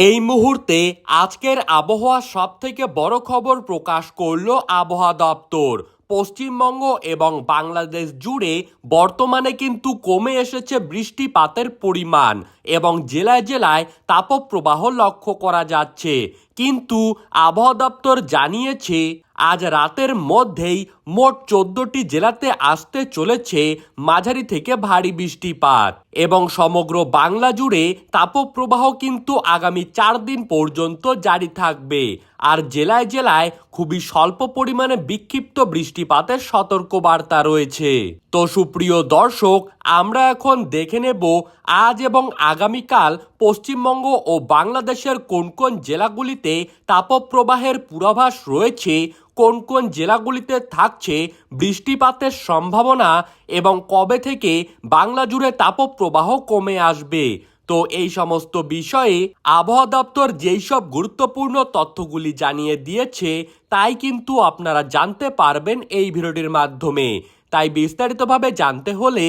এই মুহূর্তে আজকের আবহাওয়া সব থেকে বড় খবর প্রকাশ করল আবহাওয়া দপ্তর। পশ্চিমবঙ্গ এবং বাংলাদেশ জুড়ে বর্তমানে কিন্তু কমে এসেছে বৃষ্টিপাতের পরিমাণ। এবং জেলায় জেলায় তাপপ্রবাহ লক্ষ্য করা যাচ্ছে। কিন্তু আবহাওয়া দপ্তর জানিয়েছে, আজ রাতের মধ্যেই মোট চোদ্দটি জেলাতে আসতে চলেছে মাঝারি থেকে ভারী বৃষ্টিপাত এবং সমগ্র বাংলা জুড়ে তাপপ্রবাহ কিন্তু আগামী চার দিন পর্যন্ত জারি থাকবে। আর জেলায় জেলায় খুবই স্বল্প পরিমাণে বিক্ষিপ্ত বৃষ্টিপাতের সতর্কবার্তা রয়েছে। তো সুপ্রিয় দর্শক, আমরা এখন দেখে নেব আজ এবং আগামীকাল পশ্চিমবঙ্গ ও বাংলাদেশের কোন কোন জেলাগুলিতে তাপপ্রবাহের পূর্বাভাস রয়েছে, কোন কোন জেলাগুলিতে থাকছে বৃষ্টিপাতের সম্ভাবনা এবং কবে থেকে বাংলা জুড়ে তাপপ্রবাহ কমে আসবে? তো এই সমস্ত বিষয়ে আবহাওয়া দপ্তর যেই সব গুরুত্বপূর্ণ তথ্যগুলি জানিয়ে দিয়েছে, তাই কিন্তু আপনারা জানতে পারবেন এই ভিডিওটির মাধ্যমে। তাই বিস্তারিতভাবে জানতে হলে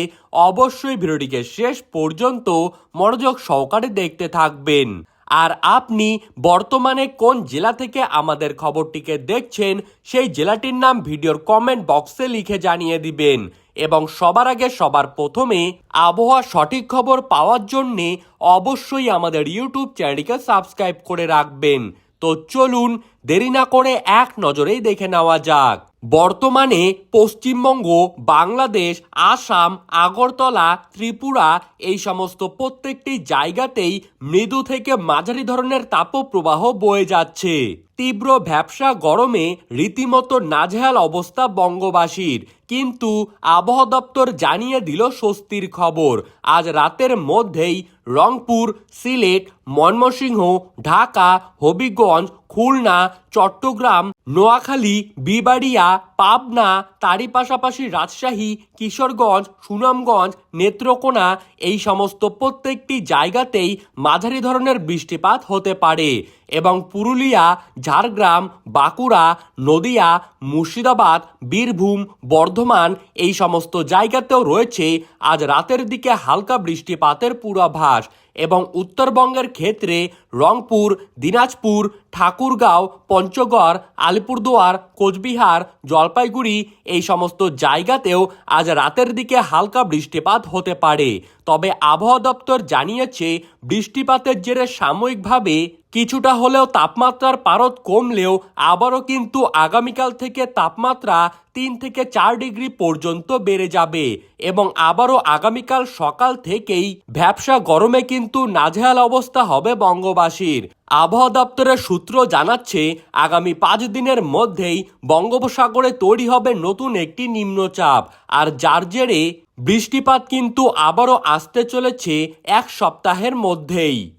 অবশ্যই ভিডিওটিকে শেষ পর্যন্ত মনোযোগ সহকারে দেখতে থাকবেন। আর আপনি বর্তমানে কোন জেলা থেকে আমাদের খবরটিকে দেখছেন, সেই জেলাটির নাম ভিডিওর কমেন্ট বক্সে লিখে জানিয়ে দিবেন এবং সবার আগে সবার প্রথমে আবহাওয়া সঠিক খবর পাওয়ার জন্যে অবশ্যই আমাদের ইউটিউব চ্যানেলটিকে সাবস্ক্রাইব করে রাখবেন। তো চলুন দেরি না করে এক নজরেই দেখে নেওয়া যাক। বর্তমানে পশ্চিমবঙ্গ, বাংলাদেশ, আসাম, আগরতলা, ত্রিপুরা এই সমস্ত প্রত্যেকটি জায়গাতেই মৃদু থেকে মাঝারি ধরনের তাপপ্রবাহ বয়ে যাচ্ছে। তীব্র ভ্যাবসা গরমে রীতিমতো নাজেহাল অবস্থা বঙ্গবাসীর। কিন্তু আবহাওয়া দপ্তর জানিয়ে দিল স্বস্তির খবর। আজ রাতের মধ্যেই রংপুর, সিলেট, ময়মনসিংহ, ঢাকা, হবিগঞ্জ খুলনা চট্টগ্রাম নোয়াখালী বিবাড়িয়া পাবনা, তারই পাশাপাশি রাজশাহী, কিশোরগঞ্জ, সুনামগঞ্জ, নেত্রকোনা, এই সমস্ত প্রত্যেকটি জায়গাতেই মাঝারি ধরনের বৃষ্টিপাত হতে পারে এবং পুরুলিয়া, ঝাড়গ্রাম, বাঁকুড়া, নদিয়া, মুর্শিদাবাদ, বীরভূম, বর্ধমান এই সমস্ত জায়গাতেও রয়েছে আজ রাতের দিকে হালকা বৃষ্টিপাতের পূর্বাভাস এবং উত্তরবঙ্গের ক্ষেত্রে রংপুর, দিনাজপুর, ঠাকুরগাঁও, পঞ্চগড়, আলিপুরদুয়ার, কোচবিহার জলপাইগুড়ি এই সমস্ত জায়গাতেও আজ রাতের দিকে হালকা বৃষ্টিপাত হতে পারে। তবে আবহাওয়া দপ্তর জানিয়েছে, বৃষ্টিপাতের জেরে সাময়িকভাবে কিছুটা হলেও তাপমাত্রার পারদ কমলেও আবারও কিন্তু আগামীকাল থেকে তাপমাত্রা তিন থেকে চার ডিগ্রি পর্যন্ত বেড়ে যাবে এবং আবারও আগামীকাল সকাল থেকেই ভ্যাবসা গরমে কিন্তু নাজেহাল অবস্থা হবে বঙ্গবাসীর। আবহাওয়া দপ্তরের সূত্র জানাচ্ছে, আগামী পাঁচ দিনের মধ্যেই বঙ্গোপসাগরে তৈরি হবে নতুন একটি নিম্নচাপ। আর যার জেরে বৃষ্টিপাত কিন্তু আবারও আসতে চলেছে এক সপ্তাহের মধ্যেই।